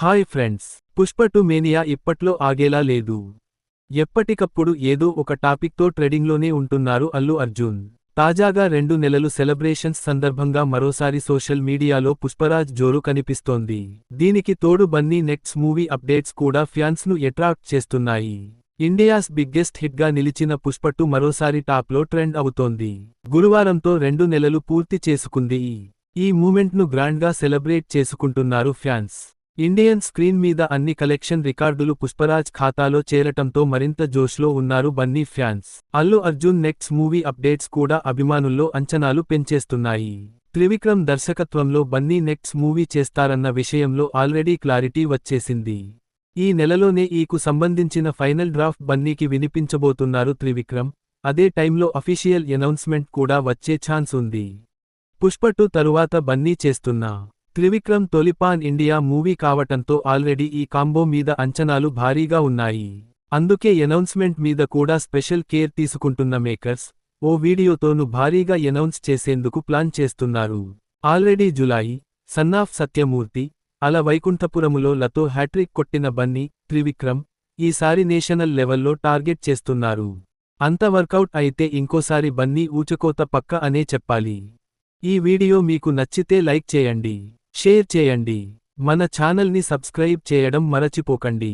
Hi friends Pushpa two mania ఇప్పట్లో ఆగేలా లేదు. ఎప్పటికప్పుడు ఏదో ఒక టాపిక్తో ట్రెడింగ్లోనే ఉంటున్నారు అల్లు అర్జున్. తాజాగా రెండు నెలలు సెలబ్రేషన్స్ సందర్భంగా మరోసారి సోషల్ మీడియాలో పుష్పరాజ్ జోరు కనిపిస్తోంది. దీనికి తోడు బన్నీ నెక్స్ట్ మూవీ అప్డేట్స్ కూడా ఫ్యాన్స్ను అట్రాక్ట్ చేస్తున్నాయి. ఇండియాస్ బిగ్గెస్ట్ హిట్గా నిలిచిన పుష్పట్టు మరోసారి టాప్లో ట్రెండ్ అవుతోంది. గురువారంతో రెండు నెలలు పూర్తి చేసుకుంది. ఈ మూమెంట్ను గ్రాండ్గా గ్రాండ్గా సెలబ్రేట్ చేసుకుంటున్నారు ఫ్యాన్స్. ఇండియన్ స్క్రీన్ మీద అన్ని కలెక్షన్ రికార్డులు పుష్పరాజ్ ఖాతాలో చేరటంతో మరింత జోష్లో ఉన్నారు Bunny fans. Allu Arjun next movie updates కూడా అభిమానుల్లో అంచనాలు పెంచేస్తున్నాయి. త్రివిక్రమ్ దర్శకత్వంలో బన్నీ నెక్స్ట్ మూవీ చేస్తారన్న విషయంలో ఆల్రెడీ క్లారిటీ వచ్చేసింది. ఈ నెలలోనే ఈకు సంబంధించిన ఫైనల్ డ్రాఫ్ట్ బన్నీకి వినిపించబోతున్నారు త్రివిక్రమ్. అదే టైంలో అఫీషియల్ ఎనౌన్స్మెంట్ కూడా వచ్చే ఛాన్స్ ఉంది. పుష్పట్టు తరువాత బన్నీ చేస్తున్నా. త్రివిక్రమ్ తొలిపాన్ ఇండియా మూవీ కావటంతో ఆల్రెడీ ఈ కాంబో మీద అంచనాలు భారీగా ఉన్నాయి. అందుకే ఎనౌన్స్మెంట్ మీద కూడా స్పెషల్ కేర్ తీసుకుంటున్న మేకర్స్ ఓ వీడియోతోను భారీగా ఎనౌన్స్ చేసేందుకు ప్లాన్ చేస్తున్నారు. ఆల్రెడీ జులై సన్నాఫ్ సత్యమూర్తి అల వైకుంఠపురములో లతో హ్యాట్రిక్ కొట్టిన బన్నీ త్రివిక్రమ్ ఈసారి నేషనల్ లెవెల్లో టార్గెట్ చేస్తున్నారు. అంత వర్కౌట్ అయితే ఇంకోసారి బన్నీ ఊచకోత పక్క అనే చెప్పాలి. ఈ వీడియో మీకు నచ్చితే లైక్ చేయండి. షేర్ చేయండి. మన ఛానల్ని సబ్స్క్రైబ్ చేయడం మరచిపోకండి.